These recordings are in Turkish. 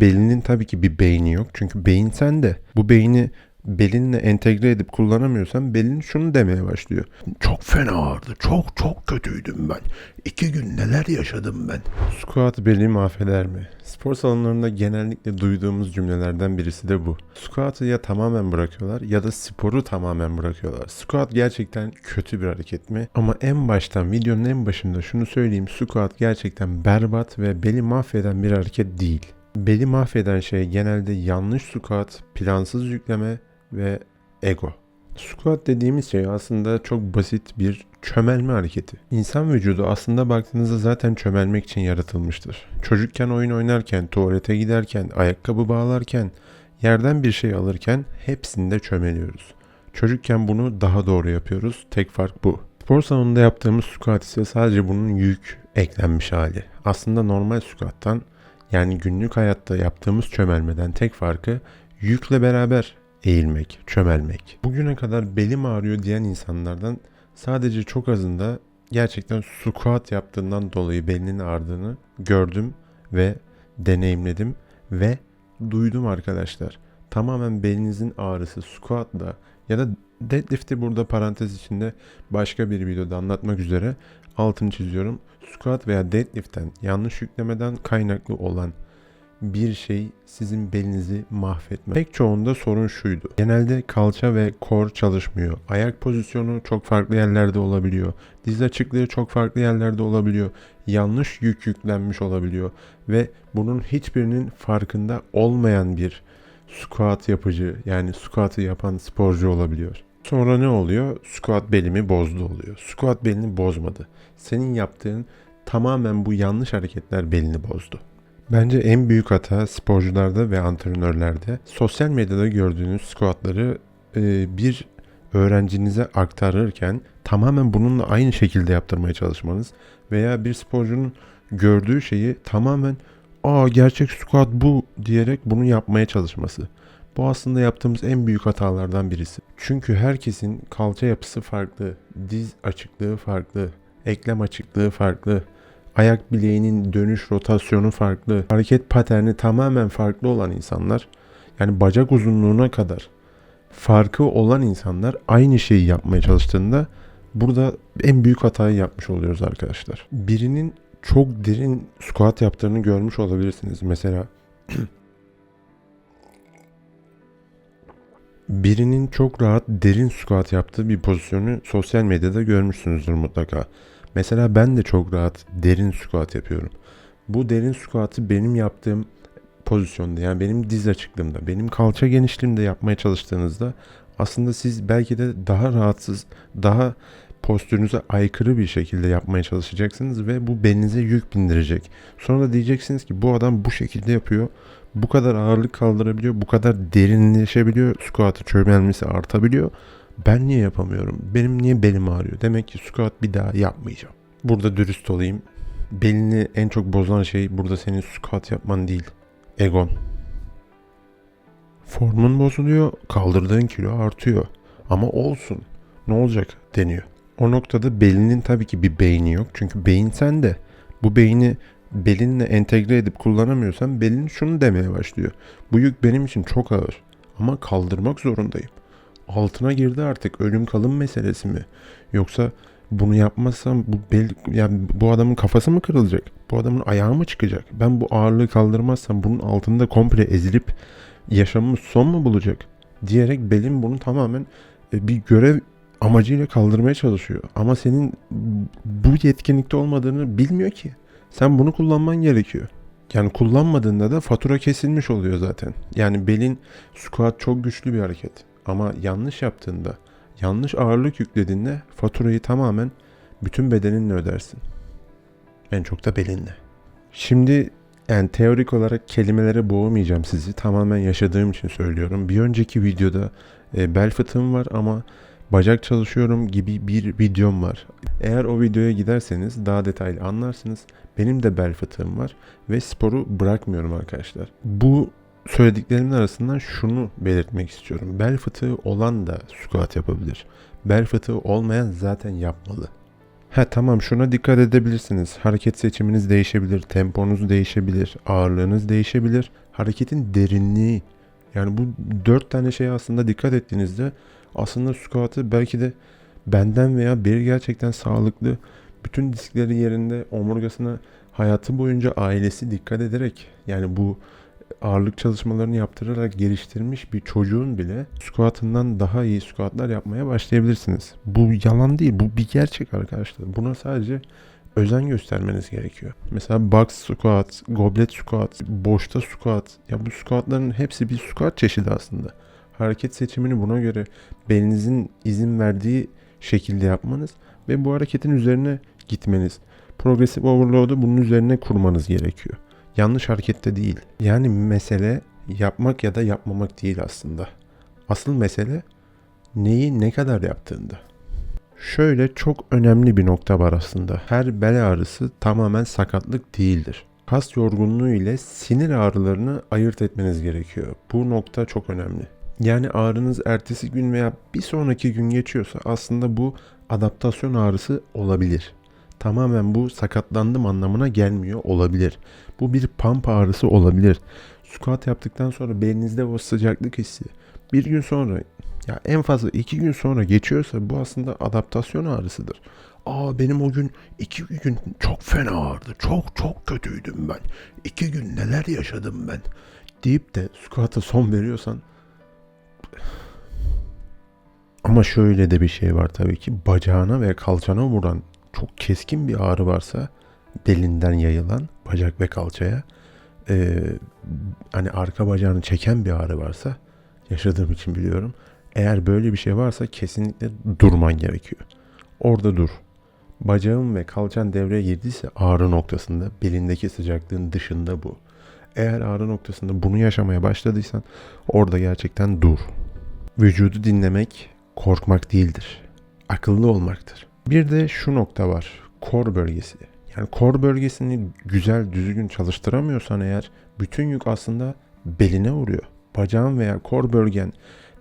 Belinin tabii ki bir beyni yok. Çünkü beyin sende. Bu beyni belinle entegre edip kullanamıyorsan belin şunu demeye başlıyor. Çok fena ağrıdı. Çok çok kötüydüm ben. İki gün neler yaşadım ben. Squat beli mahveder mi? Spor salonlarında genellikle duyduğumuz cümlelerden birisi de bu. Squat'ı ya tamamen bırakıyorlar ya da sporu tamamen bırakıyorlar. Squat gerçekten kötü bir hareket mi? Ama en baştan videonun en başında şunu söyleyeyim. Squat gerçekten berbat ve beli mahveden bir hareket değil. Beli mahveden şey genelde yanlış squat, plansız yükleme ve ego. Squat dediğimiz şey aslında çok basit bir çömelme hareketi. İnsan vücudu aslında baktığınızda zaten çömelmek için yaratılmıştır. Çocukken oyun oynarken, tuvalete giderken, ayakkabı bağlarken, yerden bir şey alırken hepsinde çömeliyoruz. Çocukken bunu daha doğru yapıyoruz. Tek fark bu. Spor salonunda yaptığımız squat ise sadece bunun yük eklenmiş hali. Aslında normal squat'tan yani günlük hayatta yaptığımız çömelmeden tek farkı yükle beraber eğilmek, çömelmek. Bugüne kadar belim ağrıyor diyen insanlardan sadece çok azında gerçekten squat yaptığından dolayı belinin ağrıdığını gördüm ve deneyimledim ve duydum arkadaşlar. Tamamen belinizin ağrısı squatla ya da deadlift'i burada parantez içinde başka bir videoda anlatmak üzere altını çiziyorum. Squat veya deadlift'ten yanlış yüklemeden kaynaklı olan bir şey sizin belinizi mahvetmez. Pek çoğunda sorun şuydu. Genelde kalça ve kor çalışmıyor. Ayak pozisyonu çok farklı yerlerde olabiliyor. Diz açıklığı çok farklı yerlerde olabiliyor. Yanlış yük yüklenmiş olabiliyor. Ve bunun hiçbirinin farkında olmayan bir squat yapıcı yani squat'ı yapan sporcu olabiliyor. Sonra ne oluyor? Squat belimi bozdu oluyor. Squat belini bozmadı. Senin yaptığın tamamen bu yanlış hareketler belini bozdu. Bence en büyük hata sporcularda ve antrenörlerde sosyal medyada gördüğünüz squatları e, bir öğrencinize aktarırken tamamen bununla aynı şekilde yaptırmaya çalışmanız veya bir sporcunun gördüğü şeyi tamamen aa gerçek squat bu diyerek bunu yapmaya çalışması. Bu aslında yaptığımız en büyük hatalardan birisi. Çünkü herkesin kalça yapısı farklı, diz açıklığı farklı, eklem açıklığı farklı, ayak bileğinin dönüş rotasyonu farklı, hareket paterni tamamen farklı olan insanlar, yani bacak uzunluğuna kadar farkı olan insanlar aynı şeyi yapmaya çalıştığında burada en büyük hatayı yapmış oluyoruz arkadaşlar. Birinin çok derin squat yaptığını görmüş olabilirsiniz. Mesela birinin çok rahat derin squat yaptığı bir pozisyonu sosyal medyada görmüşsünüzdür mutlaka. Mesela ben de çok rahat derin squat yapıyorum. Bu derin squat'ı benim yaptığım pozisyonda yani benim diz açıklığımda, benim kalça genişliğimde yapmaya çalıştığınızda aslında siz belki de daha rahatsız, daha postürünüze aykırı bir şekilde yapmaya çalışacaksınız ve bu belinize yük bindirecek. Sonra da diyeceksiniz ki bu adam bu şekilde yapıyor. Bu kadar ağırlık kaldırabiliyor, bu kadar derinleşebiliyor, squat'ı çömelmesi artabiliyor. Ben niye yapamıyorum? Benim niye belim ağrıyor? Demek ki squat bir daha yapmayacağım. Burada dürüst olayım. Belini en çok bozan şey burada senin squat yapman değil. Egon. Formun bozuluyor, kaldırdığın kilo artıyor. Ama olsun. Ne olacak deniyor. O noktada belinin tabii ki bir beyni yok. Çünkü beyin sende. Bu beyni belinle entegre edip kullanamıyorsan belin şunu demeye başlıyor. Bu yük benim için çok ağır. Ama kaldırmak zorundayım altına girdi artık. Ölüm kalım meselesi mi? Yoksa bunu yapmazsam bu bel, yani bu adamın kafası mı kırılacak? Bu adamın ayağı mı çıkacak? Ben bu ağırlığı kaldırmazsam bunun altında komple ezilip yaşamımız son mu bulacak? Diyerek belim bunu tamamen e, bir görev amacıyla kaldırmaya çalışıyor. Ama senin bu yetkinlikte olmadığını bilmiyor ki. Sen bunu kullanman gerekiyor. Yani kullanmadığında da fatura kesilmiş oluyor zaten. Yani belin squat çok güçlü bir hareket. Ama yanlış yaptığında, yanlış ağırlık yüklediğinde faturayı tamamen bütün bedeninle ödersin. En çok da belinle. Şimdi yani teorik olarak kelimelere boğmayacağım sizi. Tamamen yaşadığım için söylüyorum. Bir önceki videoda e, bel fıtığım var ama bacak çalışıyorum gibi bir videom var. Eğer o videoya giderseniz daha detaylı anlarsınız. Benim de bel fıtığım var ve sporu bırakmıyorum arkadaşlar. Bu söylediklerimin arasından şunu belirtmek istiyorum. Bel fıtığı olan da squat yapabilir. Bel fıtığı olmayan zaten yapmalı. Ha tamam şuna dikkat edebilirsiniz. Hareket seçiminiz değişebilir, temponuz değişebilir, ağırlığınız değişebilir. Hareketin derinliği. Yani bu dört tane şeye aslında dikkat ettiğinizde aslında squat'ı belki de benden veya bir gerçekten sağlıklı bütün diskleri yerinde omurgasına hayatı boyunca ailesi dikkat ederek yani bu ağırlık çalışmalarını yaptırarak geliştirmiş bir çocuğun bile squat'ından daha iyi squat'lar yapmaya başlayabilirsiniz. Bu yalan değil, bu bir gerçek arkadaşlar. Buna sadece özen göstermeniz gerekiyor. Mesela box squat, goblet squat, boşta squat. Ya bu squatların hepsi bir squat çeşidi aslında. Hareket seçimini buna göre belinizin izin verdiği şekilde yapmanız ve bu hareketin üzerine gitmeniz. Progressive overload'u bunun üzerine kurmanız gerekiyor. Yanlış harekette değil. Yani mesele yapmak ya da yapmamak değil aslında. Asıl mesele neyi ne kadar yaptığında. Şöyle çok önemli bir nokta var aslında. Her bel ağrısı tamamen sakatlık değildir. Kas yorgunluğu ile sinir ağrılarını ayırt etmeniz gerekiyor. Bu nokta çok önemli. Yani ağrınız ertesi gün veya bir sonraki gün geçiyorsa aslında bu adaptasyon ağrısı olabilir. Tamamen bu sakatlandım anlamına gelmiyor olabilir. Bu bir pump ağrısı olabilir. Squat yaptıktan sonra belinizde o sıcaklık hissi bir gün sonra ya en fazla iki gün sonra geçiyorsa bu aslında adaptasyon ağrısıdır. Aa benim o gün iki gün çok fena ağrıdı. Çok çok kötüydüm ben. İki gün neler yaşadım ben. Deyip de squat'a son veriyorsan ama şöyle de bir şey var tabii ki. Bacağına ve kalçana vuran çok keskin bir ağrı varsa belinden yayılan bacak ve kalçaya e, hani arka bacağını çeken bir ağrı varsa yaşadığım için biliyorum. Eğer böyle bir şey varsa kesinlikle durman gerekiyor. Orada dur. Bacağın ve kalçan devreye girdiyse ağrı noktasında belindeki sıcaklığın dışında bu. Eğer ağrı noktasında bunu yaşamaya başladıysan orada gerçekten dur. Vücudu dinlemek korkmak değildir. Akıllı olmaktır. Bir de şu nokta var. Kor bölgesi. Yani kor bölgesini güzel düzgün çalıştıramıyorsan eğer bütün yük aslında beline vuruyor. Bacağın veya kor bölgen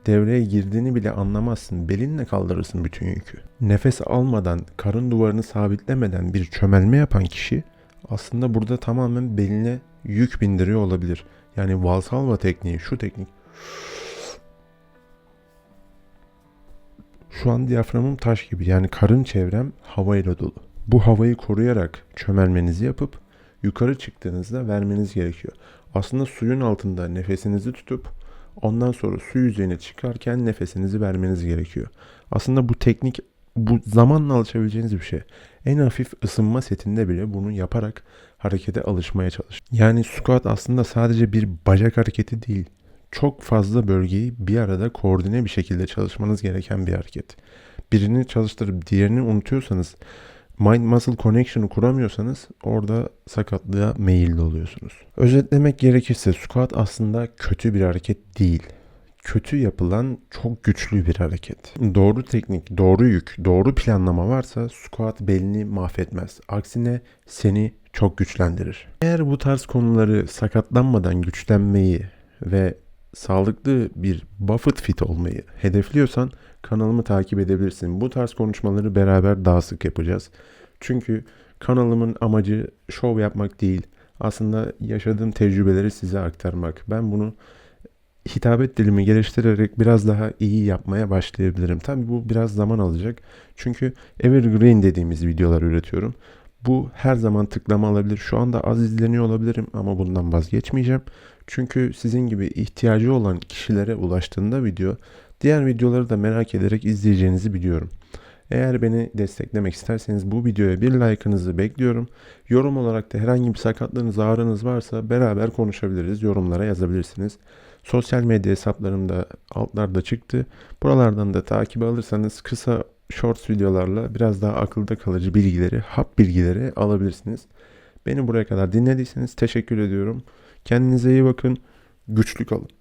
devreye girdiğini bile anlamazsın. Belinle kaldırırsın bütün yükü. Nefes almadan, karın duvarını sabitlemeden bir çömelme yapan kişi aslında burada tamamen beline yük bindiriyor olabilir. Yani Valsalva tekniği, şu teknik. Şu an diyaframım taş gibi. Yani karın çevrem havayla dolu. Bu havayı koruyarak çömelmenizi yapıp yukarı çıktığınızda vermeniz gerekiyor. Aslında suyun altında nefesinizi tutup ondan sonra su yüzeyine çıkarken nefesinizi vermeniz gerekiyor. Aslında bu teknik bu zamanla alışabileceğiniz bir şey. En hafif ısınma setinde bile bunu yaparak harekete alışmaya çalış. Yani squat aslında sadece bir bacak hareketi değil. Çok fazla bölgeyi bir arada koordine bir şekilde çalışmanız gereken bir hareket. Birini çalıştırıp diğerini unutuyorsanız mind muscle connection'ı kuramıyorsanız orada sakatlığa meyilli oluyorsunuz. Özetlemek gerekirse squat aslında kötü bir hareket değil. Kötü yapılan çok güçlü bir hareket. Doğru teknik, doğru yük, doğru planlama varsa squat belini mahvetmez. Aksine seni çok güçlendirir. Eğer bu tarz konuları sakatlanmadan güçlenmeyi ve sağlıklı bir Buffett fit olmayı hedefliyorsan kanalımı takip edebilirsin. Bu tarz konuşmaları beraber daha sık yapacağız. Çünkü kanalımın amacı şov yapmak değil. Aslında yaşadığım tecrübeleri size aktarmak. Ben bunu hitabet dilimi geliştirerek biraz daha iyi yapmaya başlayabilirim. Tabii bu biraz zaman alacak. Çünkü evergreen dediğimiz videolar üretiyorum. Bu her zaman tıklama alabilir. Şu anda az izleniyor olabilirim ama bundan vazgeçmeyeceğim. Çünkü sizin gibi ihtiyacı olan kişilere ulaştığında video diğer videoları da merak ederek izleyeceğinizi biliyorum. Eğer beni desteklemek isterseniz bu videoya bir like'ınızı bekliyorum. Yorum olarak da herhangi bir sakatlığınız, ağrınız varsa beraber konuşabiliriz. Yorumlara yazabilirsiniz. Sosyal medya hesaplarım da altlarda çıktı. Buralardan da takip alırsanız kısa shorts videolarla biraz daha akılda kalıcı bilgileri, hap bilgileri alabilirsiniz. Beni buraya kadar dinlediyseniz teşekkür ediyorum. Kendinize iyi bakın. Güçlü kalın.